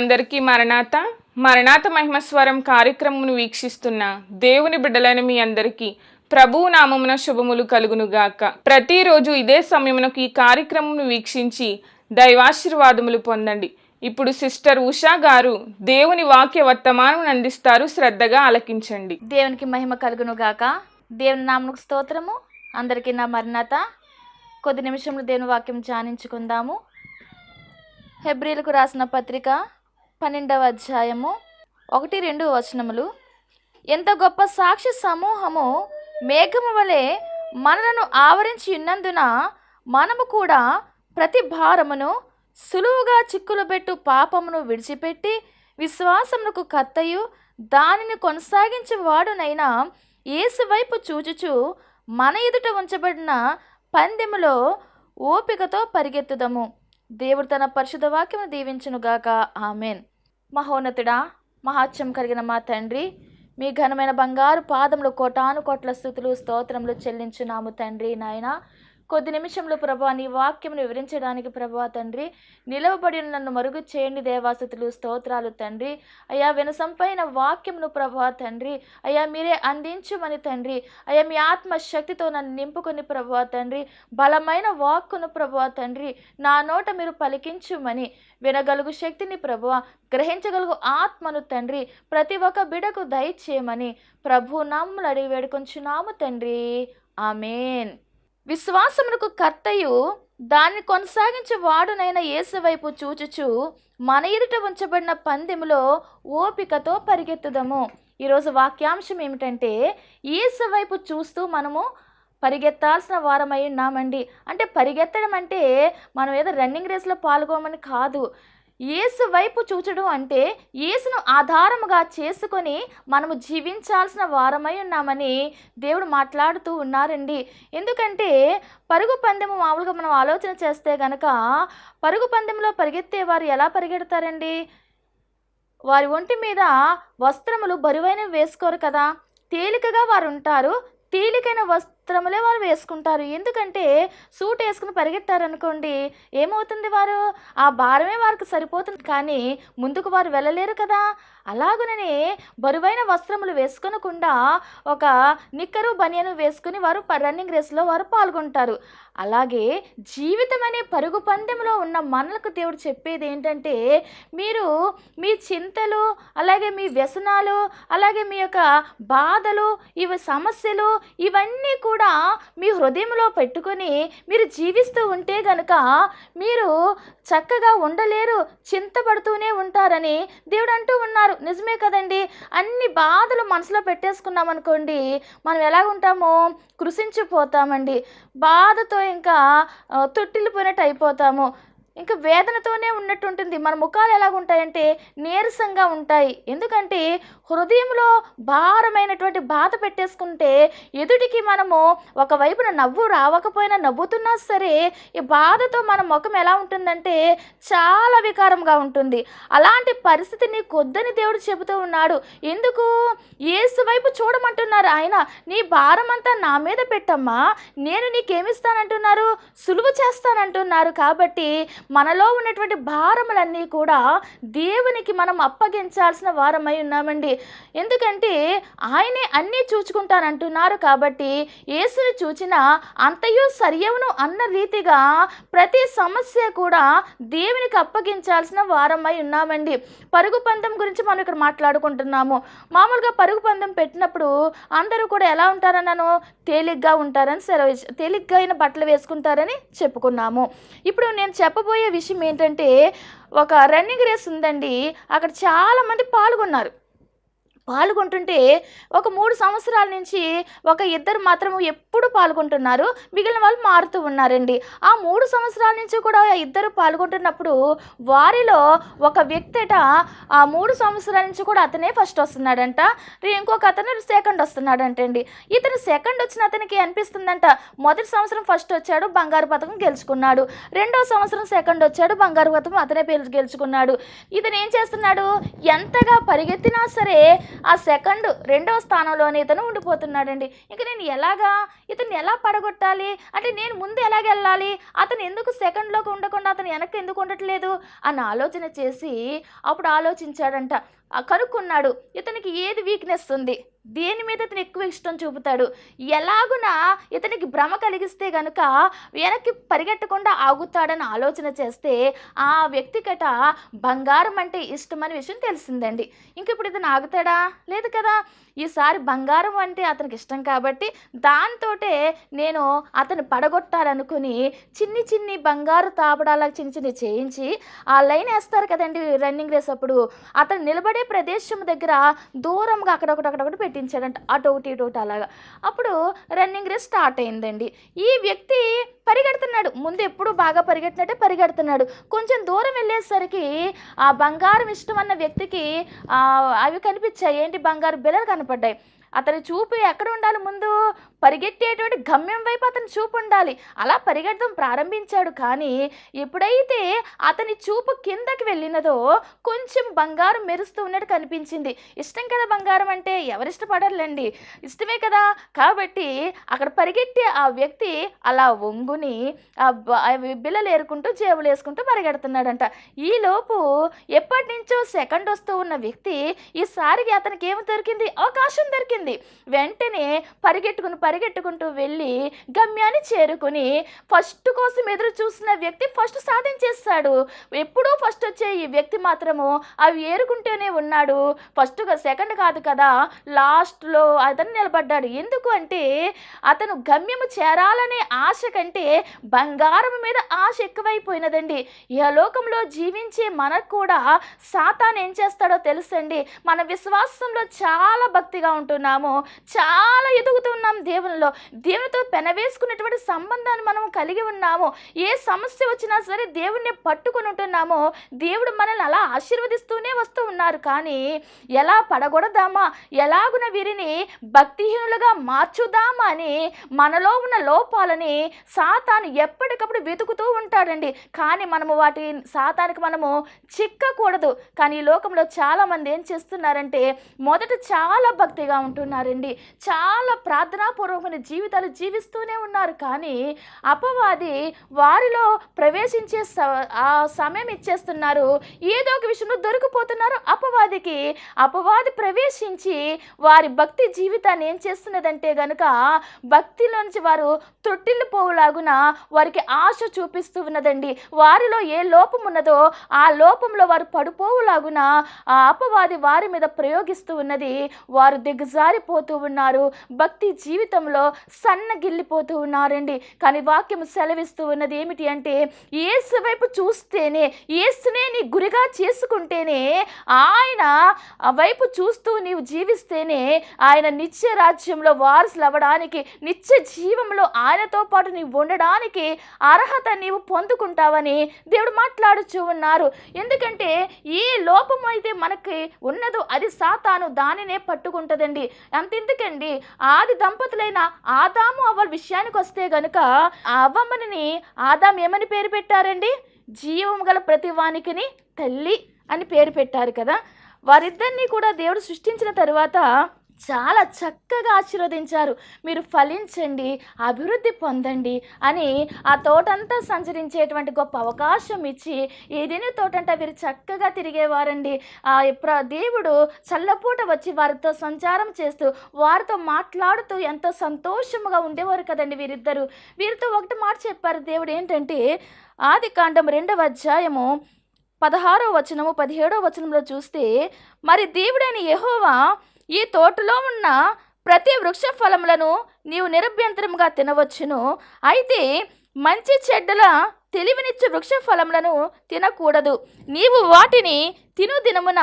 అందరికీ మరణాత. మరణాత మహిమస్వరం కార్యక్రమమును వీక్షిస్తున్న దేవుని బిడ్డలైన మీ అందరికీ ప్రభువు నామమున శుభములు కలుగునుగాక. ప్రతిరోజు ఇదే సమయమునకు ఈ కార్యక్రమమును వీక్షించి దైవాశీర్వాదములు పొందండి. ఇప్పుడు సిస్టర్ ఉషా గారు దేవుని వాక్య వర్తమానం అందిస్తారు. శ్రద్ధగా ఆలకించండి. దేవునికి మహిమ కలుగును గాక దేవుని నామకు స్తోత్రము. అందరికీ నా మరణత. కొద్ది నిమిషంలో దేవుని వాక్యం ధ్యానించుకుందాము. హెబ్రిలకు రాసిన పత్రిక పన్నెండవ అధ్యాయము ఒకటి రెండు వచనములు. ఎంత గొప్ప సాక్షి సమూహము మేఘము వలె మనలను ఆవరించి ఉన్నందున మనము కూడా ప్రతి భారమును సులువుగా చిక్కులు పెట్టు పాపమును విడిచిపెట్టి విశ్వాసమునకు కత్తయు దానిని కొనసాగించే వాడునైనా యేసు వైపు చూచుచు మన ఎదుట ఉంచబడిన పందెములో ఓపికతో పరిగెత్తుదము. దేవుడు తన పరిశుద్ధ వాక్యము దీవించునుగాక. ఆమెన్. మహోన్నతుడా మహాత్యం కలిగిన మా తండ్రి. మీ ఘనమైన బంగారు పాదములు కోటాను కోట్ల స్థుతులు స్తోత్రములు చెల్లించున్నాము తండ్రి నాయన. కొద్ది నిమిషంలో ప్రభా నీ వాక్యమును వివరించడానికి ప్రభా తండ్రి నిలవబడి నన్ను మరుగు చేయండి దేవాసతులు స్తోత్రాలు తండ్రి. అయ్యా వినసంపైన వాక్యంను ప్రభా తండ్రి. అయ్యా మీరే అందించమని తండ్రి. అయ్యా మీ ఆత్మశక్తితో నన్ను నింపుకొని ప్రభా తండ్రి. బలమైన వాక్కును ప్రభా తండ్రి. నా నోట మీరు పలికించుమని వినగలుగు శక్తిని ప్రభువ గ్రహించగలుగు ఆత్మను తండ్రి. ప్రతి ఒక్క బిడకు దయచేయమని ప్రభు నమ్ములు అడిగి వేడుకొంచున్నాము తండ్రి. ఆమెన్. విశ్వాసమునకు కర్తయు దాన్ని కొనసాగించే వాడునైన యేసువైపు చూచుచు మన ఎదుట ఉంచబడిన పందెములో ఓపికతో పరిగెత్తుదము. ఈరోజు వాక్యాంశం ఏమిటంటే యేసు వైపు చూస్తూ మనము పరిగెత్తాల్సిన వారమై ఉన్నామండి. అంటే పరిగెత్తడం అంటే మనం ఏదో రన్నింగ్ రేస్లో పాల్గొమని కాదు. యేసు వైపు చూచడం అంటే యేసును ఆధారముగా చేసుకొని మనము జీవించాల్సిన వారమై ఉన్నామని దేవుడు మాట్లాడుతూ ఉన్నారండి. ఎందుకంటే పరుగు పందెము మామూలుగా మనం ఆలోచన చేస్తే గనక పరుగు పందెంలో పరిగెత్తే వారు ఎలా పరిగెడతారండి? వారి ఒంటి మీద వస్త్రములు బరువైనవి వేసుకోరు కదా. తేలికగా వారు ఉంటారు. తేలికైన వస్త్రములే వారు వేసుకుంటారు. ఎందుకంటే సూట్ వేసుకుని పరిగెత్తారనుకోండి ఏమవుతుంది వారు? ఆ భారమే వారికి సరిపోతుంది. కానీ ముందుకు వారు వెళ్ళలేరు కదా? అలాగుననే బరువైన వస్త్రములు వేసుకొనకుండా ఒక నిక్కరు బనియను వేసుకుని వారు రన్నింగ్ రేస్లో వారు పాల్గొంటారు. అలాగే జీవితం అనే పరుగు పందెంలో ఉన్న మనలకు దేవుడు చెప్పేది ఏంటంటే మీరు మీ చింతలు అలాగే మీ వ్యసనాలు అలాగే మీ యొక్క బాధలు ఇవి సమస్యలు ఇవన్నీ కూడా మీ హృదయంలో పెట్టుకొని మీరు జీవిస్తూ ఉంటే గనుక మీరు చక్కగా ఉండలేరు చింతపడుతూనే ఉంటారని దేవుడు అంటూ ఉన్నారు. నిజమే కదండి. అన్ని బాధలు మనసులో పెట్టేసుకున్నాం అనుకోండి మనం ఎలా ఉంటామో కృషించిపోతామండి బాధతో ఇంకా తొట్టిల్లిపోయినట్టు అయిపోతాము ఇంకా వేదనతోనే ఉన్నట్టు ఉంటుంది మన ముఖాలు ఎలాగుంటాయంటే నీరసంగా ఉంటాయి. ఎందుకంటే హృదయంలో భారమైనటువంటి బాధ పెట్టేసుకుంటే ఎదుటికి మనము ఒకవైపున నవ్వు రావకపోయినా నవ్వుతున్నా సరే ఈ బాధతో మన ముఖం ఎలా ఉంటుందంటే చాలా వికారంగా ఉంటుంది. అలాంటి పరిస్థితిని కొద్దని దేవుడు చెబుతూ ఉన్నాడు. ఎందుకు? ఏసు వైపు చూడమంటున్నారు ఆయన. నీ భారం అంతా నా మీద పెట్టమ్మా. నేను నీకేమిస్తానంటున్నారు? సులువు చేస్తానంటున్నారు. కాబట్టి మనలో ఉన్నటువంటి భారములన్నీ కూడా దేవునికి మనం అప్పగించాల్సిన వారమై ఉన్నామండి. ఎందుకంటే ఆయనే అన్నీ చూచుకుంటానంటున్నారు కాబట్టి యేసుని చూచిన అంతయు సరియవును అన్న రీతిగా ప్రతి సమస్య కూడా దేవునికి అప్పగించాల్సిన వారమై ఉన్నామండి. పరుగు పందెం గురించి మనం ఇక్కడ మాట్లాడుకుంటున్నాము. మామూలుగా పరుగు పందెం పెట్టినప్పుడు అందరూ కూడా ఎలా ఉంటారన్నాను? తేలిగ్గా ఉంటారని సెలవు తేలిగ్గా అయిన బట్టలు వేసుకుంటారని చెప్పుకున్నాము. ఇప్పుడు నేను చెప్పబోయే విషయం ఏంటంటే ఒక రన్నింగ్ రేస్ ఉందండి. అక్కడ చాలామంది పాల్గొన్నారు. పాల్గొంటుంటే ఒక మూడు సంవత్సరాల నుంచి ఒక ఇద్దరు మాత్రం ఎప్పుడు పాల్గొంటున్నారు. మిగిలిన వాళ్ళు మారుతూ ఉన్నారండి. ఆ మూడు సంవత్సరాల నుంచి కూడా ఇద్దరు పాల్గొంటున్నప్పుడు వారిలో ఒక వ్యక్తిట ఆ మూడు సంవత్సరాల నుంచి కూడా అతనే ఫస్ట్ వస్తున్నాడంట. ఇంకొక అతను సెకండ్ వస్తున్నాడంటండి. ఇతను సెకండ్ వచ్చిన అతనికి అనిపిస్తుందంట మొదటి సంవత్సరం ఫస్ట్ వచ్చాడు బంగారు పథకం గెలుచుకున్నాడు. రెండో సంవత్సరం సెకండ్ వచ్చాడు బంగారు పథకం అతనే పేరు గెలుచుకున్నాడు. ఇతను ఏం చేస్తున్నాడు? ఎంతగా పరిగెత్తినా సరే ఆ సెకండ్ రెండవ స్థానంలోనే ఇతను ఉండిపోతున్నాడండి. ఇంక నేను ఎలాగా? ఇతను ఎలా పడగొట్టాలి? అంటే నేను ముందు ఎలాగెళ్ళాలి అతను ఎందుకు సెకండ్లోకి ఉండకుండా అతను వెనక్కి ఎందుకు ఉండట్లేదు? అని ఆలోచన చేసి అప్పుడు ఆలోచించాడంట. కనుక్కున్నాడు ఇతనికి ఏది వీక్నెస్ ఉంది? దేని మీద ఇతను ఎక్కువ ఇష్టం చూపుతాడు? ఎలాగున ఇతనికి భ్రమ కలిగిస్తే గనుక వెనక్కి పరిగెట్టకుండా ఆగుతాడని ఆలోచన చేస్తే ఆ వ్యక్తికట బంగారం అంటే ఇష్టమనే విషయం తెలిసిందండి. ఇంక ఇప్పుడు ఇతను ఆగుతాడా? లేదు కదా. ఈసారి బంగారం అంటే అతనికి ఇష్టం కాబట్టి దాంతోటే నేను అతను పడగొట్టాలనుకుని చిన్ని చిన్ని బంగారు తాపడాలకు చిన్న చిన్ని చేయించి ఆ లైన్ వేస్తారు కదండి రన్నింగ్ రేస్ అప్పుడు. అతను నిలబడి ప్రదేశం దగ్గర దూరంగా అక్కడొకటి అక్కడొకటి పెట్టించాడంట. అటు ఒకటి ఇటు ఒకటి అలాగా. అప్పుడు రన్నింగ్ రేస్ స్టార్ట్ అయిందండి. ఈ వ్యక్తి పరిగెడుతున్నాడు. ముందు ఎప్పుడు బాగా పరిగెట్టినట్టే పరిగెడుతున్నాడు. కొంచెం దూరం వెళ్ళేసరికి ఆ బంగారం ఇష్టం అన్న వ్యక్తికి అవి కనిపించాయి. ఏంటి బంగారు బిలలు కనపడ్డాయి. అతని చూపు ఎక్కడ ఉండాలి ముందు? పరిగెట్టేటువంటి గమ్యం వైపు అతని చూపు ఉండాలి. అలా పరిగెట్టడం ప్రారంభించాడు. కానీ ఎప్పుడైతే అతని చూపు కిందకి వెళ్ళినదో కొంచెం బంగారం మెరుస్తూ ఉన్నట్టు కనిపించింది. ఇష్టం కదా బంగారం అంటే? ఎవరిష్టపడర్లేండి. ఇష్టమే కదా. కాబట్టి అక్కడ పరిగెట్టే ఆ వ్యక్తి అలా వంగుని ఆ అవి బిల్లలు ఏరుకుంటూ జేబులు వేసుకుంటూ పరిగెడుతున్నాడంట. ఈలోపు ఎప్పటి నుంచో సెకండ్ వస్తూ ఉన్న వ్యక్తి ఈసారికి అతనికి ఏమి దొరికింది? అవకాశం దొరికింది. వెంటనే పరిగెట్టుకుని పరిగెట్టుకుంటూ వెళ్ళి గమ్యాన్ని చేరుకుని ఫస్ట్ కోసం ఎదురు చూసిన వ్యక్తి ఫస్ట్ సాధించేస్తాడు ఎప్పుడూ ఫస్ట్ వచ్చే ఈ వ్యక్తి మాత్రము అవి ఏరుకుంటూనే ఉన్నాడు. ఫస్ట్గా సెకండ్ కాదు కదా లాస్ట్లో అతను నిలబడ్డాడు. ఎందుకు అంటే అతను గమ్యము చేరాలనే ఆశ కంటే బంగారం మీద ఆశ ఎక్కువైపోయినదండి. ఈ లోకంలో జీవించే మనకు కూడా సాతాన్ ఏం చేస్తాడో తెలుసండి. మన విశ్వాసంలో చాలా భక్తిగా ఉంటున్నాము. చాలా ఎదుగుతున్నాం దేవునిలో దేవునితో పెనవేసుకున్నటువంటి సంబంధాన్ని మనం కలిగి ఉన్నాము. ఏ సమస్య వచ్చినా సరే దేవుణ్ణి పట్టుకుని ఉంటున్నామో దేవుడు మనల్ని అలా ఆశీర్వదిస్తూనే వస్తూ ఉన్నారు. కానీ ఎలా పడగొడదామా? ఎలాగున వీరిని భక్తిహీనులుగా మార్చుదామా అని మనలో ఉన్న లోపాలని సాతాను ఎప్పటికప్పుడు వెతుకుతూ ఉంటాడండి. కానీ మనము వాటి సాతానికి మనము చిక్కకూడదు. కానీ ఈ లోకంలో చాలామంది ఏం చేస్తున్నారంటే మొదట చాలా భక్తిగా ఉంటున్నారండి. చాలా ప్రార్థనాపూర్వకమైన జీవితాలు జీవిస్తూనే ఉన్నారు. కానీ అపవాది వారిలో ప్రవేశించే స- ఆ సమయం ఇచ్చేస్తున్నారు. ఏదో ఒక విషయంలో దొరికిపోతున్నారు అపవాదికి. అపవాది ప్రవేశించి వారి భక్తి జీవితాన్ని ఏం చేస్తున్నదంటే గనుక భక్తిలోంచి వారు తొట్టిల్లు పోవులాగున వారికి ఆశ చూపిస్తూ ఉన్నదండి. వారిలో ఏ లోపం ఉన్నదో ఆ లోపంలో వారు పడిపోవులాగున ఆ అపవాది వారి మీద ప్రయోగిస్తూ ఉన్నది. వారు దిగజారిపోతూ ఉన్నారు. భక్తి జీవితం జీవితంలో సన్నగిల్లిపోతూ ఉన్నారండి. కానీ వాక్యం సెలవిస్తూ ఉన్నది ఏమిటి అంటే ఏసు వైపు చూస్తేనే ఏసునే నీ గురిగా చేసుకుంటేనే ఆయన వైపు చూస్తూ నీవు జీవిస్తేనే ఆయన నిత్య రాజ్యంలో వారసులు అవ్వడానికి నిత్య జీవంలో ఆయనతో పాటు నీవు ఉండడానికి అర్హత నీవు పొందుకుంటావని దేవుడు మాట్లాడుచూ ఉన్నారు. ఎందుకంటే ఏ లోపం అయితే మనకి ఉన్నదో అది సాతాను దానినే పట్టుకుంటదండి. అంతెందుకండి? ఆది దంపతులైన ఆదాము అవ్వ విషయానికి వస్తే గనుక ఆ అవ్వమ్మని ఆదాం ఏమని పేరు పెట్టారండి? జీవం గల ప్రతి వానికిని తల్లి అని పేరు పెట్టారు కదా. వారిద్దరినీ కూడా దేవుడు సృష్టించిన తర్వాత చాలా చక్కగా ఆశీర్వదించారు. మీరు ఫలించండి అభివృద్ధి పొందండి అని ఆ తోటంతా సంచరించేటువంటి గొప్ప అవకాశం ఇచ్చి ఏదేని తోటంటే వీరు చక్కగా తిరిగేవారండి. ఆ ప్ర దేవుడు చల్లపూట వచ్చి వారితో సంచారం చేస్తూ వారితో మాట్లాడుతూ ఎంతో సంతోషముగా ఉండేవారు కదండి వీరిద్దరు. వీరితో ఒకటి మాట చెప్పారు దేవుడు ఏంటంటే ఆది కాండం రెండవ అధ్యాయము పదహారో వచనము పదిహేడో వచనంలో చూస్తే మరి దేవుడైన యహోవా ఈ తోటలో ఉన్న ప్రతి వృక్ష ఫలములను నీవు నిరభ్యంతరముగా తినవచ్చును. అయితే మంచి చెడ్డల తెలివినిచ్చే వృక్ష ఫలములను తినకూడదు. నీవు వాటిని తిను దినమున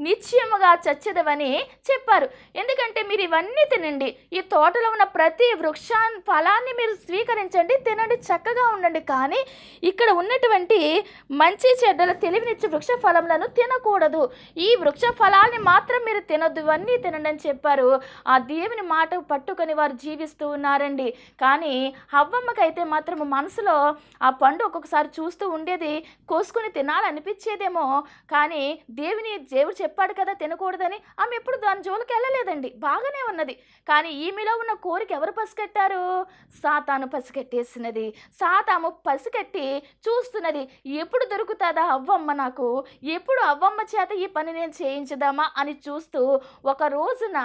నిశ్చయముగా చచ్చదవని చెప్పారు. ఎందుకంటే మీరు ఇవన్నీ తినండి. ఈ తోటలో ఉన్న ప్రతి వృక్షా ఫలాన్ని మీరు స్వీకరించండి తినండి చక్కగా ఉండండి. కానీ ఇక్కడ ఉన్నటువంటి మంచి చెడ్డల తెలివినిచ్చే వృక్ష ఫలములను తినకూడదు. ఈ వృక్ష ఫలాన్ని మాత్రం మీరు తినొద్దు. ఇవన్నీ తినండి అని చెప్పారు. ఆ దేవుని మాట పట్టుకొని వారు జీవిస్తూ ఉన్నారండి. కానీ హవ్వమ్మకైతే మాత్రం మనసులో ఆ పండు ఒక్కొక్కసారి చూస్తూ ఉండేది కోసుకొని తినాలనిపించేదేమో. కానీ దేవిని దేవుడు చెప్పాడు కదా తినకూడదని ఆమె ఎప్పుడు దాని జోలికి వెళ్ళలేదండి. బాగానే ఉన్నది. కానీ ఈమెలో ఉన్న కోరిక ఎవరు పసిగట్టారు? సాతాను పసిగట్టేసినది. సాతాము పసిగట్టి చూస్తున్నది. ఎప్పుడు దొరుకుతుందా అవ్వమ్మ నాకు? ఎప్పుడు అవ్వమ్మ చేత ఈ పని నేను చేయించుదామా అని చూస్తూ ఒక రోజున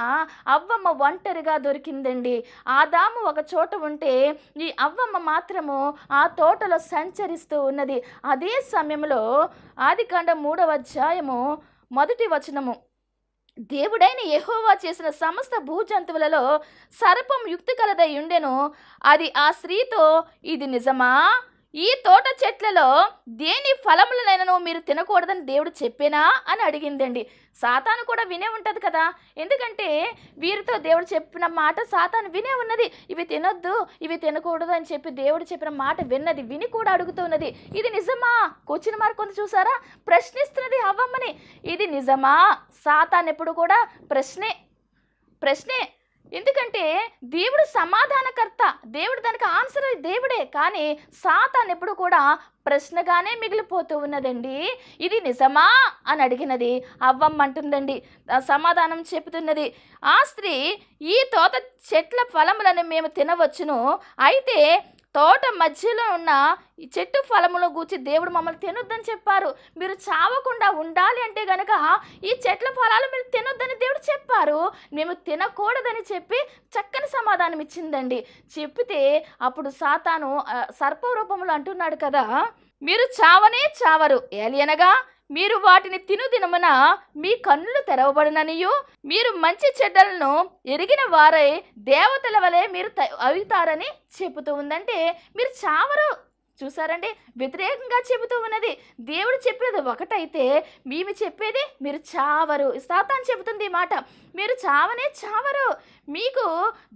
అవ్వమ్మ ఒంటరిగా దొరికిందండి. ఆదాము ఒక చోట ఉంటే ఈ అవ్వమ్మ మాత్రము ఆ తోటలో సంచరిస్తూ ఉన్నది. అదే సమయంలో ఆదికాండ మూడవ అధ్యాయము మొదటి వచనము. దేవుడైన యహోవా చేసిన సమస్త భూజంతువులలో సర్పం యుక్తి కలదై ఉండెను. అది ఆ స్త్రీతో ఇది నిజమా? ఈ తోట చెట్లలో దేని ఫలములనైనను మీరు తినకూడదని దేవుడు చెప్పేనా అని అడిగిందండి. సాతాను కూడా వినే ఉంటుంది కదా. ఎందుకంటే వీరితో దేవుడు చెప్పిన మాట సాతాను వినే ఉన్నది. ఇవి తినొద్దు ఇవి తినకూడదు అని చెప్పి దేవుడు చెప్పిన మాట విన్నది విని కూడా అడుగుతున్నది. ఇది నిజమా? కూర్చుని మరి కొంత చూసారా? ప్రశ్నిస్తున్నది అవ్వమ్మని ఇది నిజమా? సాతాన్ ఎప్పుడు కూడా ప్రశ్నే ప్రశ్నే ఎందుకంటే దేవుడు సమాధానకర్త. దేవుడు దానికి ఆన్సర్ దేవుడే. కానీ సాతాన్ ఎప్పుడు కూడా ప్రశ్నగానే మిగిలిపోతూ ఉన్నదండి. ఇది నిజమా అని అడిగినది. అవ్వమ్మంటుందండి. సమాధానం చెబుతున్నది. ఆ స్త్రీ ఈ తోట చెట్ల ఫలములను మేము తినవచ్చును. అయితే తోట మధ్యలో ఉన్న ఈ చెట్టు ఫలములో గూర్చి దేవుడు మమ్మల్ని తినొద్దని చెప్పారు. మీరు చావకుండా ఉండాలి అంటే గనక ఈ చెట్ల ఫలాలు మీరు తినొద్దని దేవుడు చెప్పారు. మేము తినకూడదని చెప్పి చక్కని సమాధానం ఇచ్చిందండి. చెప్పితే అప్పుడు సాతాను సర్ప రూపంలో అంటున్నాడు కదా. మీరు చావనే చావరు. ఏలియనగా మీరు వాటిని తిను దినమున మీ కన్నులు తెరవబడిననియు. మీరు మంచి చెడ్డలను ఎరిగిన వారై దేవతల వలె మీరు త- అవుతారని చెబుతూ ఉందంటే మీరు చావరు. చూసారండి? వ్యతిరేకంగా చెబుతూ ఉన్నది. దేవుడు చెప్పేది ఒకటైతే మేము చెప్పేది మీరు చావరు. సాతాన్ చెబుతుంది ఈ మాట మీరు చావనే చావరు. మీకు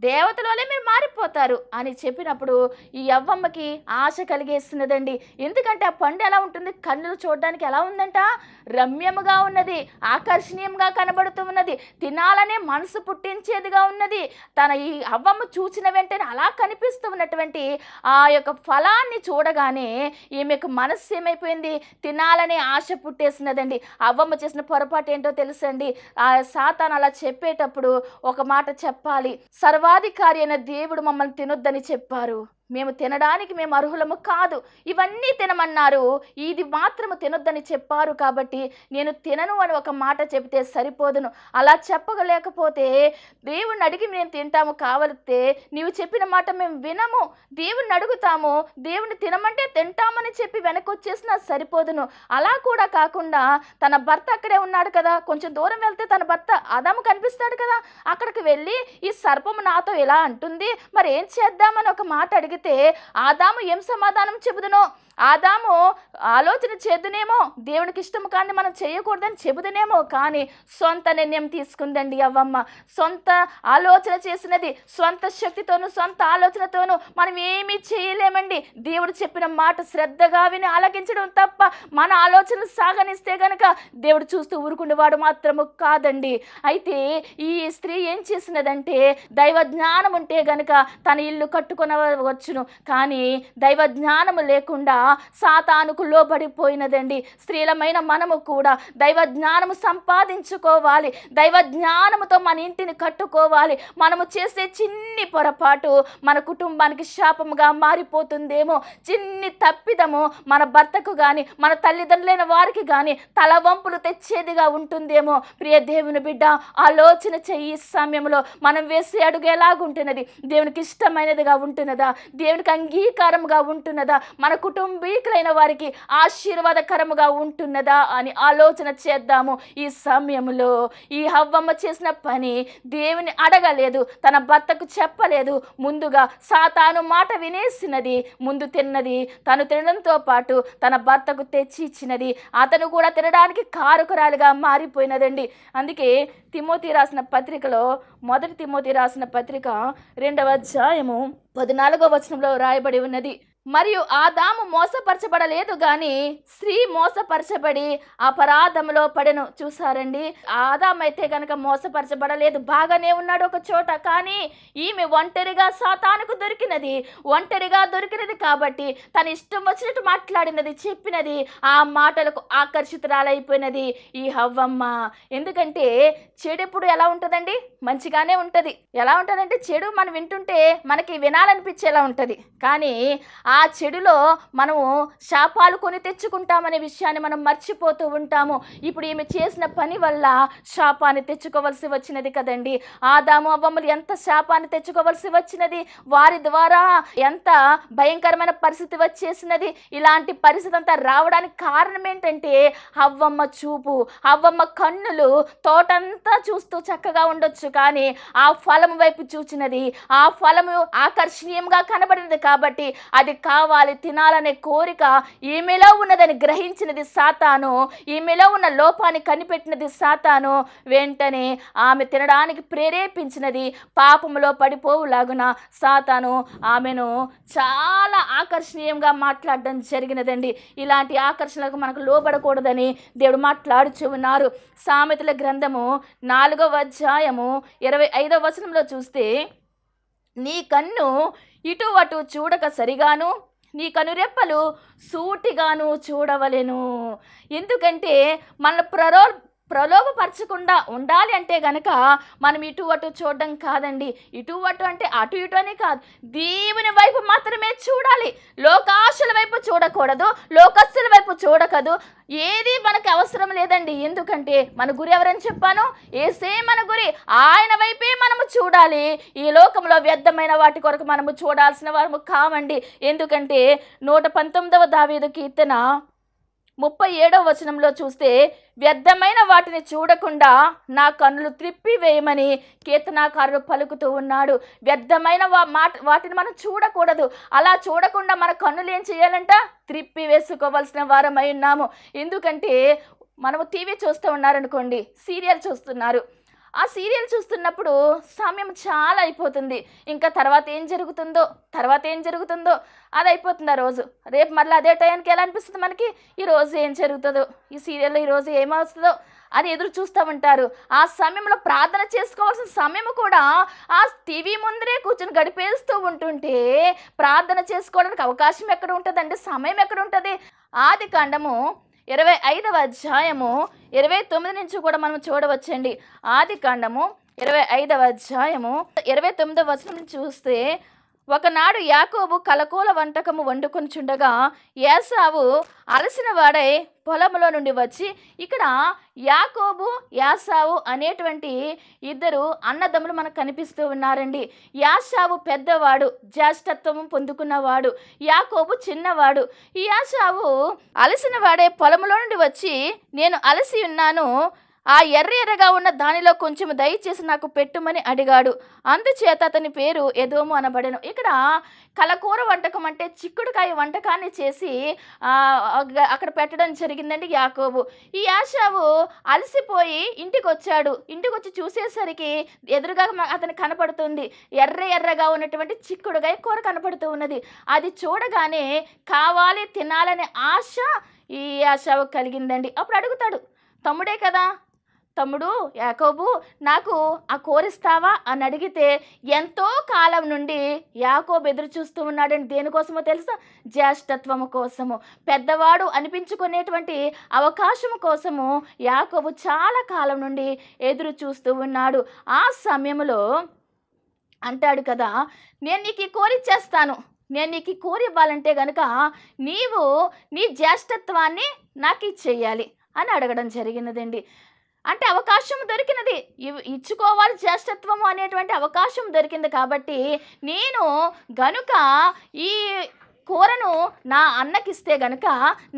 దేవతలోనే మీరు మారిపోతారు అని చెప్పినప్పుడు ఈ అవ్వమ్మకి ఆశ కలిగేస్తున్నదండి. ఎందుకంటే ఆ పండు ఎలా ఉంటుంది? కన్నులు చూడడానికి ఎలా ఉందంట? రమ్యముగా ఉన్నది ఆకర్షణీయంగా కనబడుతూ ఉన్నది తినాలనే మనసు పుట్టించేదిగా ఉన్నది. తన ఈ అవ్వమ్మ చూసిన వెంటనే అలా కనిపిస్తూ ఉన్నటువంటి ఆ యొక్క ఫలాన్ని చూడగానే ఈమెకు మనస్సు ఏమైపోయింది తినాలనే ఆశ పుట్టేసినదండి. అవ్వమ్మ చేసిన పొరపాటు ఏంటో తెలుసండి. ఆ సాతాన్ అలా చెప్పేటప్పుడు ఒక మాట చెప్పాలి. సర్వాధికారి అయిన దేవుడు మమ్మల్ని తినొద్దని చెప్పారు. మేము తినడానికి మేము అర్హులము కాదు. ఇవన్నీ తినమన్నారు. ఇది మాత్రము తినొద్దని చెప్పారు కాబట్టి నేను తినను అని ఒక మాట చెబితే సరిపోదును. అలా చెప్పగలేకపోతే దేవుణ్ణి అడిగి మేము తింటాము కావలితే నీవు చెప్పిన మాట మేము వినము. దేవుణ్ణి అడుగుతాము. దేవుణ్ణి తినమంటే తింటామని చెప్పి వెనకొచ్చేసినా వచ్చేసినా సరిపోదును. అలా కూడా కాకుండా తన భర్త అక్కడే ఉన్నాడు కదా. కొంచెం దూరం వెళ్తే తన భర్త ఆదాము కనిపిస్తాడు కదా. అక్కడికి వెళ్ళి ఈ సర్పము నాతో ఇలా అంటుంది. మరి ఏం చేద్దామని ఒక మాట అడిగితే ఆదాము ఏం సమాధానం చెబుదునో? ఆదాము ఆలోచన చేద్దునేమో దేవునికి ఇష్టం కానీ మనం చేయకూడదని చెబుదనేమో కానీ సొంత నిర్ణయం తీసుకుందండి అవ్వమ్మ సొంత ఆలోచన చేసినది సొంత శక్తితోనూ సొంత ఆలోచనతోనూ మనం ఏమీ చేయలేమండి. దేవుడు చెప్పిన మాట శ్రద్ధగా విని ఆలకించడం తప్ప మన ఆలోచనలు సాగనిస్తే గనక దేవుడు చూస్తూ ఊరుకునేవాడు మాత్రము కాదండి. అయితే ఈ స్త్రీ ఏం చేసినదంటే దైవ జ్ఞానం ఉంటే గనక తన ఇల్లు కట్టుకొనవచ్చును కానీ దైవ జ్ఞానము లేకుండా సాతానుకు లోబడిపోయినదండి. స్త్రీలమైన మనము కూడా దైవ జ్ఞానము సంపాదించుకోవాలి. దైవ జ్ఞానముతో మన ఇంటిని కట్టుకోవాలి. మనము చేసే చిన్ని పొరపాటు మన కుటుంబానికి శాపముగా మారిపోతుందేమో. చిన్ని తప్పిదము మన భర్తకు కానీ మన తల్లిదండ్రులైన వారికి కానీ తలవంపులు తెచ్చేదిగా ఉంటుందేమో. ప్రియ దేవుని బిడ్డ ఆలోచన చెయ్యి సమయంలో. మనం వేసే అడుగు ఎలాగుంటున్నది? దేవునికి ఇష్టమైనదిగా ఉంటున్నదా? దేవునికి అంగీకారముగా ఉంటున్నదా? మన కుటుంబీకులైన వారికి ఆశీర్వాదకరముగా ఉంటున్నదా అని ఆలోచన చేద్దాము. ఈ సమయంలో ఈ హవ్వమ్మ చేసిన పని దేవుని అడగలేదు తన భర్తకు చెప్పలేదు. ముందుగా సాతాను మాట వినేసినది ముందు తిన్నది తను తినడంతో పాటు తన భర్తకు తెచ్చి ఇచ్చినది అతను కూడా తినడానికి కారుకురాలుగా మారిపోయినదండి. అందుకే తిమోతి రాసిన పత్రికలో మొదటి తిమోతి రాసిన పత్రిక రెండవ అధ్యాయము పద్నాలుగో వచనంలో రాయబడి ఉన్నది. మరియు ఆదాము మోసపరచబడలేదు గాని స్త్రీ మోసపరచబడి అపరాధములో పడెను. చూసారండి? ఆదాం అయితే గనక మోసపరచబడలేదు. బాగానే ఉన్నాడు ఒక చోట కానీ ఈమె ఒంటరిగా సాతానుకు దొరికినది. ఒంటరిగా దొరికినది కాబట్టి తన ఇష్టం వచ్చినట్టు మాట్లాడినది చెప్పినది. ఆ మాటలకు ఆకర్షితురాలైపోయినది ఈ హవ్వమ్మ. ఎందుకంటే చెడు ఎప్పుడు ఎలా ఉంటుందండి? మంచిగానే ఉంటుంది. ఎలా ఉంటుందంటే చెడు మనం వింటుంటే మనకి వినాలనిపించేలా ఉంటుంది. కానీ ఆ ఆ చెడులో మనము శాపాలు కొని తెచ్చుకుంటామనే విషయాన్ని మనం మర్చిపోతూ ఉంటాము. ఇప్పుడు ఈమె చేసిన పని వల్ల శాపాన్ని తెచ్చుకోవలసి వచ్చినది కదండి. ఆదాము అవ్వములు ఎంత శాపాన్ని తెచ్చుకోవలసి వచ్చినది? వారి ద్వారా ఎంత భయంకరమైన పరిస్థితి వచ్చేసినది? ఇలాంటి పరిస్థితి అంతా రావడానికి కారణం ఏంటంటే అవ్వమ్మ చూపు. అవ్వమ్మ కన్నులు తోటంతా చూస్తూ చక్కగా ఉండొచ్చు కానీ ఆ ఫలము వైపు చూచినది. ఆ ఫలము ఆకర్షణీయంగా కనబడినది కాబట్టి అది కావాలి తినాలనే కోరిక ఈమెలో ఉన్నదని గ్రహించినది సాతాను ఈమెలో ఉన్న లోపాన్ని కనిపెట్టినది సాతాను. వెంటనే ఆమె తినడానికి ప్రేరేపించినది పాపములో పడిపోవులాగున సాతాను ఆమెను చాలా ఆకర్షణీయంగా మాట్లాడడం జరిగినదండి. ఇలాంటి ఆకర్షణలకు మనకు లోబడకూడదని దేవుడు మాట్లాడుచు ఉన్నారు. సామెతల గ్రంథము నాలుగవ అధ్యాయము ఇరవై ఐదవ వచనంలో చూస్తే నీ కన్ను ఇటు అటు చూడక సరిగాను నీ కనురెప్పలు సూటిగాను చూడవలెను. ఎందుకంటే మన ప్రరో ప్రలోభపరచకుండా ఉండాలి అంటే గనక మనం ఇటు అటు చూడడం కాదండి. ఇటు అటు అంటే అటు ఇటు అనే కాదు. దేవుని వైపు మాత్రమే చూడాలి. లోకాశుల వైపు చూడకూడదు. లోకస్తుల వైపు చూడకదు. ఏది మనకు అవసరం లేదండి. ఎందుకంటే మన గురి ఎవరని చెప్పాను? ఏసే మన గురి. ఆయన వైపే మనము చూడాలి. ఈ లోకంలో వ్యర్థమైన వాటి కొరకు మనము చూడాల్సిన వారము కావండి ఎందుకంటే నూట పంతొమ్మిదవ దావేదు కీర్తన ముప్పై ఏడవ వచనంలో చూస్తే వ్యర్థమైన వాటిని చూడకుండా నా కన్నులు త్రిప్పి వేయమని కీర్తనాకారుడు పలుకుతూ ఉన్నాడు. వ్యర్థమైన వా మాట వాటిని మనం చూడకూడదు. అలా చూడకుండా మన కన్నులు ఏం చేయాలంట? త్రిప్పి వేసుకోవాల్సిన వారమై ఉన్నాము. ఎందుకంటే మనము టీవీ చూస్తూ ఉన్నారనుకోండి సీరియల్ చూస్తున్నారు. ఆ సీరియల్ చూస్తున్నప్పుడు సమయం చాలా అయిపోతుంది. ఇంకా తర్వాత ఏం జరుగుతుందో తర్వాత ఏం జరుగుతుందో అది అయిపోతుంది ఆ రోజు. రేపు మళ్ళీ అదే టైంకి ఎలా అనిపిస్తుంది మనకి? ఈ రోజు ఏం జరుగుతుందో ఈ సీరియల్లో ఈ రోజు ఏమవుతుందో అని ఎదురు చూస్తూ ఉంటారు. ఆ సమయంలో ప్రార్థన చేసుకోవాల్సిన సమయం కూడా ఆ టీవీ ముందరే కూర్చొని గడిపేస్తూ ఉంటుంటే ప్రార్థన చేసుకోవడానికి అవకాశం ఎక్కడ ఉంటుందండి? సమయం ఎక్కడ ఉంటుంది? ఆది కాండము ఇరవై ఐదవ అధ్యాయము ఇరవై తొమ్మిది నుంచి కూడా మనం చూడవచ్చండి. ఆది కాండము ఇరవై ఐదవ అధ్యాయము ఇరవై తొమ్మిదవ వచనం చూస్తే ఒకనాడు యాకోబు కలకోల వంటకము వండుకొనిచుండగా యాసావు అలసిన వాడై పొలంలో నుండి వచ్చి ఇక్కడ యాకోబు యాసావు అనేటువంటి ఇద్దరు అన్నదమ్ములు మనకు కనిపిస్తూ ఉన్నారండి. యాసావు పెద్దవాడు జ్యేష్ఠత్వము పొందుకున్నవాడు యాకోబు చిన్నవాడు. యాసావు అలసిన వాడే పొలంలో నుండి వచ్చి నేను అలసి ఉన్నాను ఆ ఎర్ర ఎర్రగా ఉన్న దానిలో కొంచెం దయచేసి నాకు పెట్టుమని అడిగాడు. అందుచేత అతని పేరు ఎదోము అనబడెను. ఇక్కడ కలకూర వంటకం అంటే చిక్కుడుకాయ వంటకాన్ని చేసి అక్కడ పెట్టడం జరిగిందండి యాకోబు. ఈ యాషావు అలసిపోయి ఇంటికి వచ్చాడు ఇంటికి వచ్చి చూసేసరికి ఎదురుగా అతను కనపడుతుంది. ఎర్ర ఎర్రగా ఉన్నటువంటి చిక్కుడుకాయ కూర కనపడుతూ ఉన్నది. అది చూడగానే కావాలి తినాలనే ఆశ ఈ యాషావు కలిగిందండి. అప్పుడు అడుగుతాడు తమ్ముడే కదా తమ్ముడు యాకోబు నాకు ఆ కోరిస్తావా అని అడిగితే ఎంతో కాలం నుండి యాకోబు ఎదురు చూస్తూ ఉన్నాడని దేనికోసమో తెలుసా? జ్యేష్ఠత్వము కోసము. పెద్దవాడు అనిపించుకునేటువంటి అవకాశము కోసము యాకోబు చాలా కాలం నుండి ఎదురు చూస్తూ ఉన్నాడు. ఆ సమయంలో అంటాడు కదా నేను నీకు ఈ కోరిచ్చేస్తాను నేను నీకు కోరి ఇవ్వాలంటే గనుక నీవు నీ జ్యేష్ఠత్వాన్ని నాకు ఇచ్చేయాలి అని అడగడం జరిగినదండి. అంటే అవకాశం దొరికినది. ఇచ్చుకోవాలి జ్యేష్ఠత్వము అనేటువంటి అవకాశం దొరికింది కాబట్టి నేను గనుక ఈ కూరను నా అన్నకిస్తే గనుక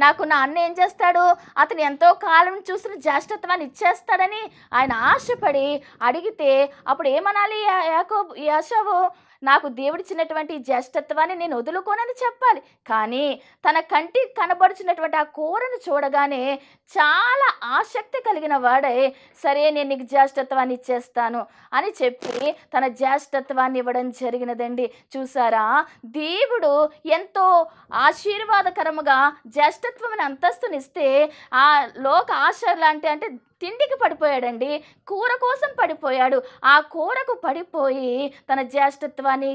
నాకు నా అన్న ఏం చేస్తాడు? అతను ఎంతో కాలం చూసిన జ్యేష్ఠత్వాన్ని ఇచ్చేస్తాడని ఆయన ఆశపడి అడిగితే అప్పుడు ఏమనాలి యాకో యాకోబు నాకు దేవుడిచ్చినటువంటి జ్యేష్ఠత్వాన్ని నేను వదులుకోనని చెప్పాలి. కానీ తన కంటి కనబడుచున్నటువంటి ఆ కూరను చూడగానే చాలా ఆసక్తి కలిగిన వాడే సరే నేను నీకు జ్యేష్ఠత్వాన్ని ఇచ్చేస్తాను అని చెప్పి తన జ్యేష్ఠత్వాన్ని ఇవ్వడం జరిగినదండి. చూసారా? దేవుడు ఎంతో ఆశీర్వాదకరముగా జ్యేష్ఠత్వం అంతస్తునిస్తే ఆ లోక ఆశ లాంటి అంటే తిండికి పడిపోయాడండి. కూర కోసం పడిపోయాడు. ఆ కూరకు పడిపోయి తన జ్యేష్ఠత్వాన్ని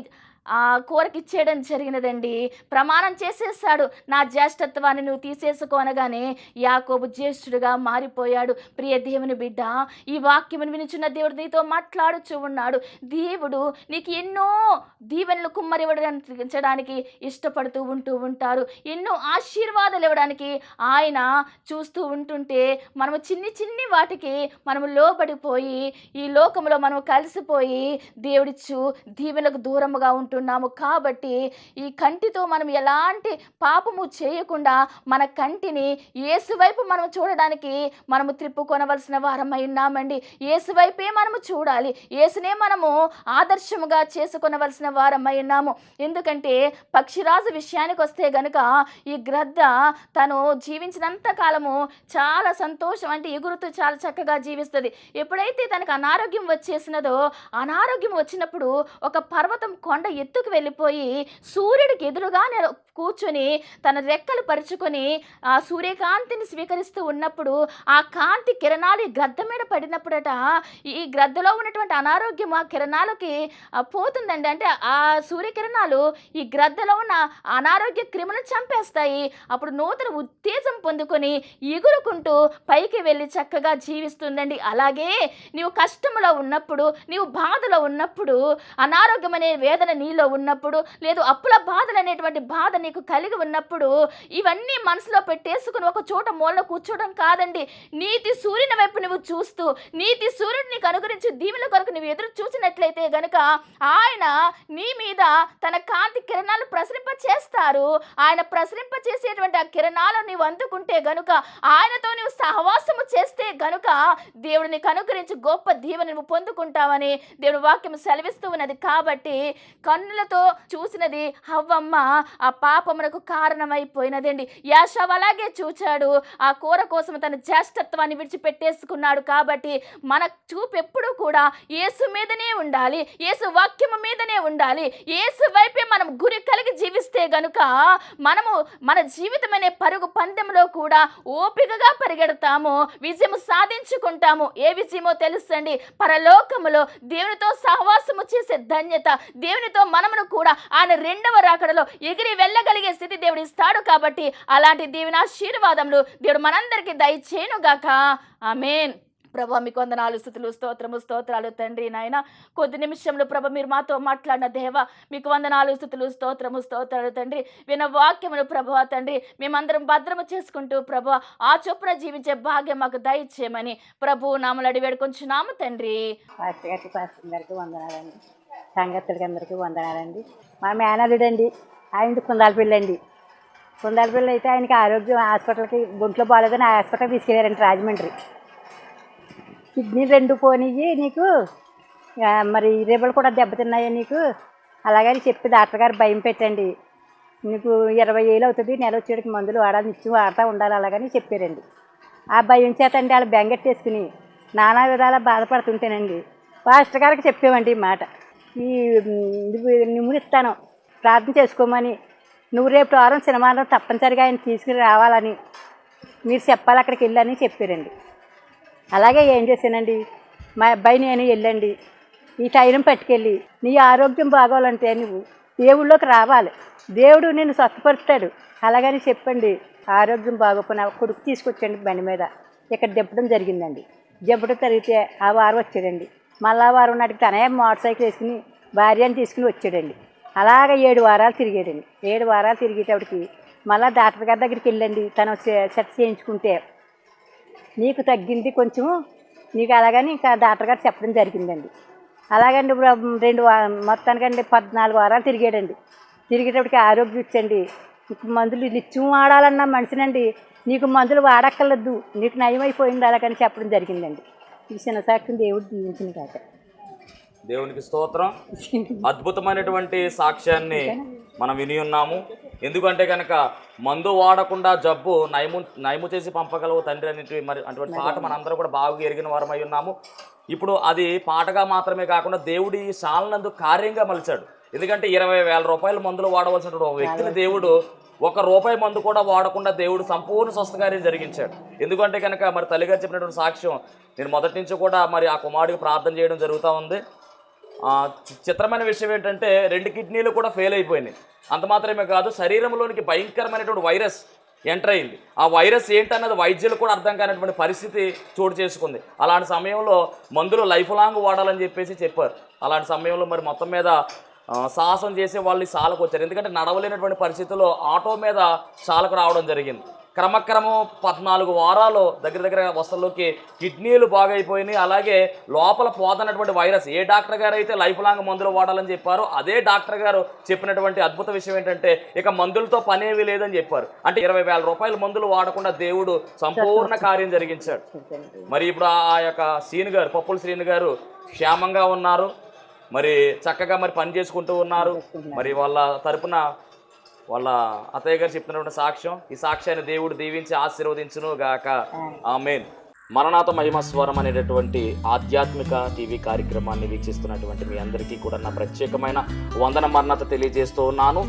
కూరకి ఇచ్చేయడం జరిగినదండి. ప్రమాణం చేసేసాడు నా జ్యేష్ఠత్వాన్ని నువ్వు తీసేసుకోనగానే యాకోబు జ్యేష్ఠుడిగా మారిపోయాడు. ప్రియ దేవుని బిడ్డ ఈ వాక్యమును వినిచున్న దేవుడు నీతో మాట్లాడుచు ఉన్నాడు. దేవుడు నీకు ఎన్నో దీవెనలు కుమ్మరివ్వడానికి ఇష్టపడుతూ ఉంటూ ఉంటారు. ఎన్నో ఆశీర్వాదాలు ఇవ్వడానికి ఆయన చూస్తూ ఉంటుంటే మనము చిన్ని చిన్ని వాటికి మనము లోబడిపోయి ఈ లోకంలో మనము కలిసిపోయి దేవుడిచ్చు దీవెనలకు దూరముగా ఉంటున్నాము కాబట్టి ఈ కంటితో మనం ఎలాంటి పాపము చేయకుండా మన కంటిని ఏసువైపు మనం చూడడానికి మనము త్రిప్పుకొనవలసిన వారమై ఉన్నామండి. ఏసువైపే మనము చూడాలి. యేసునే మనము ఆదర్శముగా చేసుకొనవలసిన వారమై ఉన్నాము. ఎందుకంటే పక్షిరాజు విషయానికి వస్తే గనుక ఈ గ్రద్ద తను జీవించినంత కాలము చాలా సంతోషం అంటే ఎగురుతూ చాలా చక్కగా జీవిస్తుంది. ఎప్పుడైతే తనకు అనారోగ్యం వచ్చేసినదో అనారోగ్యం వచ్చినప్పుడు ఒక పర్వతం కొండ ఎత్తుకు వెళ్ళిపోయి సూర్యుడికి ఎదురుగా నిల- కూర్చొని తన రెక్కలు పరుచుకొని ఆ సూర్యకాంతిని స్వీకరిస్తూ ఉన్నప్పుడు ఆ కాంతి కిరణాలు ఈ గ్రద్ద మీద పడినప్పుడట ఈ గ్రద్దలో ఉన్నటువంటి అనారోగ్యం ఆ కిరణాలకి పోతుందండి. అంటే ఆ సూర్యకిరణాలు ఈ గ్రద్దలో ఉన్న అనారోగ్య క్రిములను చంపేస్తాయి. అప్పుడు నూతన ఉత్తేజం పొందుకొని ఎగురుకుంటూ పైకి వెళ్ళి చక్కగా జీవిస్తుందండి. అలాగే నీవు కష్టంలో ఉన్నప్పుడు నీవు బాధలో ఉన్నప్పుడు అనారోగ్యం అనే వేదన నీలో ఉన్నప్పుడు లేదు అప్పుల బాధలు అనేటువంటి బాధ నీకు కలిగి ఉన్నప్పుడు ఇవన్నీ మనసులో పెట్టేసుకుని ఒక చోట మూలన కూర్చోవడం కాదండి. నీతి సూర్యుని వైపు నువ్వు చూస్తూ నీతి సూర్యుడు నీకు అనుగురించి దీవుల కొరకు నువ్వు ఎదురు చూసినట్లయితే గనుక ఆయన నీ మీద తన కాంతి కిరణాలు ప్రసరింప చేస్తారు ఆయన ప్రసరింప చేసేటువంటి ఆ కిరణాలు నీవు అందుకుంటే గనుక ఆయనతో నువ్వు సహవాసము చేస్తే గనుక దేవుడు నీకు అనుగ్రహించి గొప్ప దీవెన నువ్వు పొందుకుంటావని దేవుడు వాక్యం సెలవిస్తూ ఉన్నది కాబట్టి కన్నులతో చూసినది హవ్వమ్మ. ఆ పాపమునకు కారణమైపోయినదండి యాషవ్ అలాగే చూచాడు. ఆ కూర కోసం తన జ్యేష్ఠత్వాన్ని విడిచిపెట్టేసుకున్నాడు కాబట్టి మన చూపు ఎప్పుడూ కూడా యేసు మీదనే ఉండాలి. యేసు వాక్యము మీదనే ఉండాలి. యేసు వైపే మనం గురి కలిగి జీవిస్తే గనుక మనము మన జీవితం అనే పరుగు పందెంలో కూడా ఓపికగా పరిగెడతాము విజయము సాధించుకుంటాము. ఏ విజయమో తెలుసండి? పరలోకములో దేవునితో సహవాసము చేసే ధన్యత దేవునితో మనమును కూడా ఆయన రెండవ రాకడలో ఎగిరి వెళ్ళగలిగే స్థితి దేవుడు ఇస్తాడు కాబట్టి అలాంటి దేవుని ఆశీర్వాదములు దేవుడు మనందరికీ దయచేనుగాక ఆమెన్. ప్రభా మీకు వందనాలు స్థుతులు స్తోత్రము స్తోత్రాలు తండ్రి నాయన. కొద్ది నిమిషంలో ప్రభ మీరు మాతో మాట్లాడిన దేవ మీకు వందనాలు స్థుతులు స్తోత్రము స్తోత్రాలు తండ్రి. విన వాక్యములు ప్రభా తండ్రి మేమందరం భద్రము చేసుకుంటూ ప్రభ ఆ చొప్పున జీవించే భాగ్యం మాకు దయచేయమని ప్రభు నామలు అడి వేడుకొంచున్నాము తండ్రి. గారికి వందనాలండి. సంగతులకి అందరికీ వందనాలండి. మా మేనల్లుడు అండి ఆయనది కుందాలపల్లి కుందాల కుందాలపల్లి అయితే ఆయనకి ఆరోగ్యం హాస్పిటల్కి గుంట్లో బాగాలేదని హాస్పిటల్కి తీసుకెళ్ళారండి రాజమండ్రి. కిడ్నీ రెండు పోనియ్యి నీకు మరి రేబులు కూడా దెబ్బతిన్నాయి నీకు. అలాగని చెప్పి డాక్టర్ గారు భయం పెట్టండి. నీకు ఇరవై ఏళ్ళు అవుతుంది నెల వచ్చేటికి మందులు వాడాలి నిత్యం వాడుతూ ఉండాలి అలాగని చెప్పారండి. ఆ భయం చేతండి వాళ్ళు బెంగెట్టేసుకుని నానా విధాలా బాధపడుతుంటేనండి. పాస్టర్ గారికి చెప్పామండి ఈ మాట. ఈ నువ్వు ప్రార్థన చేసుకోమని. నువ్వు రేపు వారం సినిమాలో తప్పనిసరిగా ఆయన తీసుకుని రావాలని. మీరు చెప్పాలి అక్కడికి వెళ్ళని చెప్పారండి. అలాగే ఏం చేశానండి? మా అబ్బాయి నేను వెళ్ళండి. ఈ టైం పట్టుకెళ్ళి. నీ ఆరోగ్యం బాగోవాలంటే నువ్వు దేవుళ్ళలోకి రావాలి. దేవుడు నిన్ను స్వస్థపరుస్తాడు. అలాగని చెప్పండి. ఆరోగ్యం బాగోపోయినా కొడుకు తీసుకొచ్చండి బండి మీద. ఇక్కడ దెబ్బడం జరిగిందండి. దెబ్బడం జరిగితే ఆ వారం వచ్చాడండి మళ్ళా వారం నాటికి తనే మోటార్ సైకిల్ వేసుకుని భార్యని తీసుకుని వచ్చాడండి. అలాగ ఏడు వారాలు తిరిగాడండి. ఏడు వారాలు తిరిగేటప్పటికి మళ్ళీ డాక్టర్ గారి దగ్గరికి వెళ్ళండి. తను సె- సెట్ చేయించుకుంటే. నీకు తగ్గింది కొంచెం నీకు అలాగని ఇంకా డాక్టర్ గారు చెప్పడం జరిగిందండి. అలాగండి రెండు మొత్తానికండి పద్నాలుగు వారాలు తిరిగాడండి. తిరిగేటప్పటికి ఆరోగ్యం ఇచ్చండి నీకు మందులు నిత్యం వాడాలన్న మనిషినండి. నీకు మందులు వాడక్కర్లేదు. నీకు నయమైపోయింది అలాగని చెప్పడం జరిగిందండి. ఈ చిన్న సాక్షిని దేవుడు దీవించింది కాక దేవునికి స్తోత్రం. అద్భుతమైనటువంటి సాక్ష్యాన్ని మనం విని ఉన్నాము. ఎందుకంటే కనుక మందు వాడకుండా జబ్బు నయము నయము చేసి పంపగలవు తండ్రి అనేటి మరి అటువంటి పాట మనందరం కూడా బాగా ఎరిగిన వారమై ఉన్నాము. ఇప్పుడు అది పాటగా మాత్రమే కాకుండా దేవుడి శాలనందు కార్యంగా మలిచాడు. ఎందుకంటే ఇరవై వేల రూపాయల మందులు వాడవలసినటువంటి ఒక వ్యక్తిని దేవుడు ఒక రూపాయి మందు కూడా వాడకుండా దేవుడు సంపూర్ణ స్వస్థకార్యం జరిగించాడు. ఎందుకంటే కనుక మరి తల్లిగారు చెప్పినటువంటి సాక్ష్యం నేను మొదటి నుంచి కూడా మరి ఆ కుమారుడికి ప్రార్థన చేయడం జరుగుతూ ఉంది. ఆ, చిత్రమైన విషయం ఏంటంటే రెండు కిడ్నీలు కూడా ఫెయిల్ అయిపోయినాయి. అంత మాత్రమే కాదు శరీరంలోనికి భయంకరమైనటువంటి వైరస్ ఎంటర్ అయింది. ఆ వైరస్ ఏంటన్నది వైద్యులు కూడా అర్థం కానటువంటి పరిస్థితి చోటు చేసుకుంది. అలాంటి సమయంలో మందులు లైఫ్ లాంగ్ వాడాలని చెప్పేసి చెప్పారు. అలాంటి సమయంలో మరి మొత్తం మీద సాహసం చేసే వాళ్ళు ఈ సాలకు వచ్చారు. ఎందుకంటే నడవలేనటువంటి పరిస్థితుల్లో ఆటో మీద సాలకు రావడం జరిగింది. క్రమక్రమం పద్నాలుగు వారాలు దగ్గర దగ్గర వస్తల్లోకి కిడ్నీలు బాగైపోయినాయి. అలాగే లోపల పోదన్నటువంటి వైరస్ ఏ డాక్టర్ గారు అయితే లైఫ్ లాంగ్ మందులు వాడాలని చెప్పారో అదే డాక్టర్ గారు చెప్పినటువంటి అద్భుత విషయం ఏంటంటే ఇక మందులతో పనేవి లేదని చెప్పారు. అంటే ఇరవై వేల రూపాయల మందులు వాడకుండా దేవుడు సంపూర్ణ కార్యం జరిగించాడు. మరి ఇప్పుడు ఆ ఆ యొక్క సీన్ గారు పప్పుల శ్రీని గారు క్షేమంగా ఉన్నారు. మరి చక్కగా మరి పని చేసుకుంటూ ఉన్నారు. మరి వాళ్ళ తరపున వాళ్ళ అత్తయ్య గారు చెప్పినటువంటి సాక్ష్యం ఈ సాక్ష్యాన్ని దేవుడు దీవించి ఆశీర్వదించును గాక. ఆమెన్. మరణాత మహిమస్వరం అనేటటువంటి ఆధ్యాత్మిక టీవీ కార్యక్రమాన్ని వీక్షిస్తున్నటువంటి మీ అందరికీ కూడా నా ప్రత్యేకమైన వందన మరణత తెలియజేస్తూ ఉన్నాను.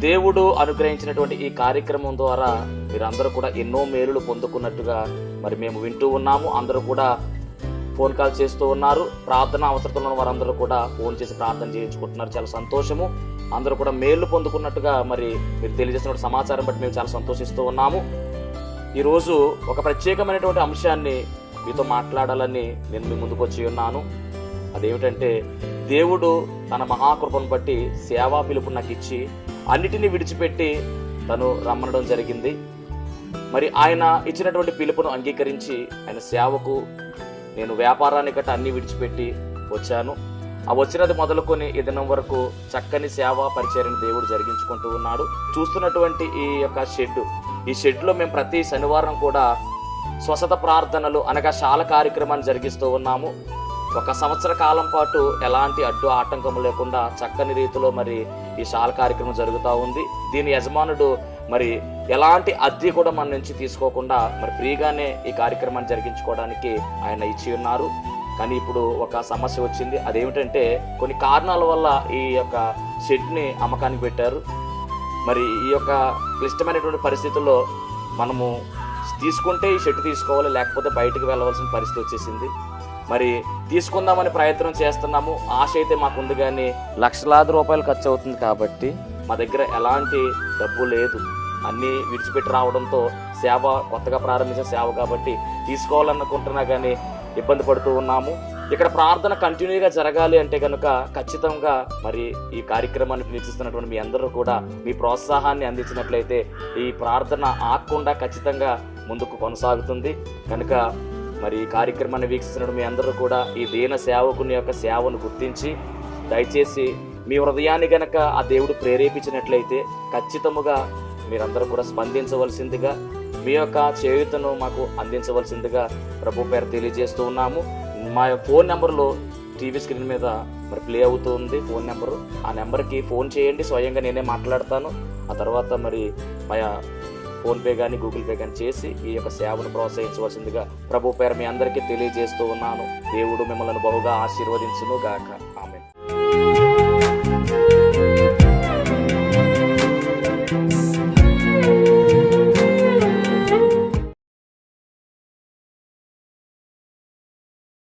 దేవుడు అనుగ్రహించినటువంటి ఈ కార్యక్రమం ద్వారా మీరందరూ కూడా ఎన్నో మేలులు పొందుకున్నట్టుగా మరి మేము వింటూ ఉన్నాము. అందరూ కూడా ఫోన్ కాల్ చేస్తూ ఉన్నారు. ప్రార్థన అవసరతలు ఉన్న వారందరూ కూడా ఫోన్ చేసి ప్రార్థన చేయించుకుంటున్నారు. చాలా సంతోషము. అందరూ కూడా మేలు పొందుకున్నట్టుగా మరి మీరు తెలియజేసిన సమాచారం బట్టి మేము చాలా సంతోషిస్తూ ఉన్నాము. ఈరోజు ఒక ప్రత్యేకమైనటువంటి అంశాన్ని మీతో మాట్లాడాలని నేను మీ ముందుకు వచ్చి ఉన్నాను. అదేమిటంటే దేవుడు తన మహాకృపను బట్టి సేవా పిలుపు నాకు ఇచ్చి అన్నిటినీ విడిచిపెట్టి తను రమ్మనడం జరిగింది. మరి ఆయన ఇచ్చినటువంటి పిలుపును అంగీకరించి ఆయన సేవకు నేను వ్యాపారాన్ని గట్ట అన్ని విడిచిపెట్టి వచ్చాను. ఆ వచ్చినది మొదలుకొని ఈ దినం వరకు చక్కని సేవ పరిచర్యను దేవుడు జరిగించుకుంటూ ఉన్నాడు. చూస్తున్నటువంటి ఈ యొక్క షెడ్ ఈ షెడ్లో మేము ప్రతి శనివారం కూడా స్వసత ప్రార్థనలు అనగా శాల కార్యక్రమాన్ని జరిగిస్తూ ఉన్నాము. ఒక సంవత్సర కాలం పాటు ఎలాంటి అడ్డు ఆటంకం లేకుండా చక్కని రీతిలో మరి ఈ శాల కార్యక్రమం జరుగుతూ ఉంది. దీని యజమానుడు మరి ఎలాంటి అద్దె కూడా మన నుంచి తీసుకోకుండా మరి ఫ్రీగానే ఈ కార్యక్రమాన్ని జరిగించుకోవడానికి ఆయన ఇచ్చి ఉన్నారు. కానీ ఇప్పుడు ఒక సమస్య వచ్చింది. అదేమిటంటే కొన్ని కారణాల వల్ల ఈ యొక్క షెడ్ని అమ్మకానికి పెట్టారు. మరి ఈ యొక్క క్లిష్టమైనటువంటి పరిస్థితుల్లో మనము తీసుకుంటే ఈ షెడ్ తీసుకోవాలి లేకపోతే బయటకు వెళ్ళవలసిన పరిస్థితి వచ్చేసింది. మరి తీసుకుందామని ప్రయత్నం చేస్తున్నాము. ఆశ అయితే మాకుంది కానీ లక్షలాది రూపాయలు ఖర్చు అవుతుంది కాబట్టి మా దగ్గర ఎలాంటి డబ్బు లేదు. అన్నీ విడిచిపెట్టి రావడంతో సేవ కొత్తగా ప్రారంభించిన సేవ కాబట్టి తీసుకోవాలనుకుంటున్నా కానీ ఇబ్బంది పడుతూ ఉన్నాము. ఇక్కడ ప్రార్థన కంటిన్యూగా జరగాలి అంటే కనుక ఖచ్చితంగా మరి ఈ కార్యక్రమాన్ని వీక్షిస్తున్నటువంటి మీ అందరూ కూడా మీ ప్రోత్సాహాన్ని అందించినట్లయితే ఈ ప్రార్థన ఆగకుండా ఖచ్చితంగా ముందుకు కొనసాగుతుంది. కనుక మరి ఈ కార్యక్రమాన్ని వీక్షిస్తున్న మీ అందరూ కూడా ఈ దీన సేవకుని యొక్క సేవను గుర్తించి దయచేసి మీ హృదయాన్ని గనక ఆ దేవుడు ప్రేరేపించినట్లయితే ఖచ్చితముగా మీరందరూ కూడా స్పందించవలసిందిగా మీ యొక్క చేయుతను మాకు అందించవలసిందిగా ప్రభు పేరు తెలియజేస్తూ ఉన్నాము. మా ఫోన్ నెంబర్లో టీవీ స్క్రీన్ మీద మరి ప్లే అవుతుంది ఫోన్ నెంబరు. ఆ నెంబర్కి ఫోన్ చేయండి స్వయంగా నేనే మాట్లాడతాను. ఆ తర్వాత మరి మా ఫోన్పే కానీ గూగుల్ పే కానీ చేసి ఈ యొక్క సేవను ప్రోత్సహించవలసిందిగా ప్రభు పేరు మీ అందరికీ తెలియజేస్తూ ఉన్నాను. దేవుడు మిమ్మల్ని బహుగా ఆశీర్వదించును గాక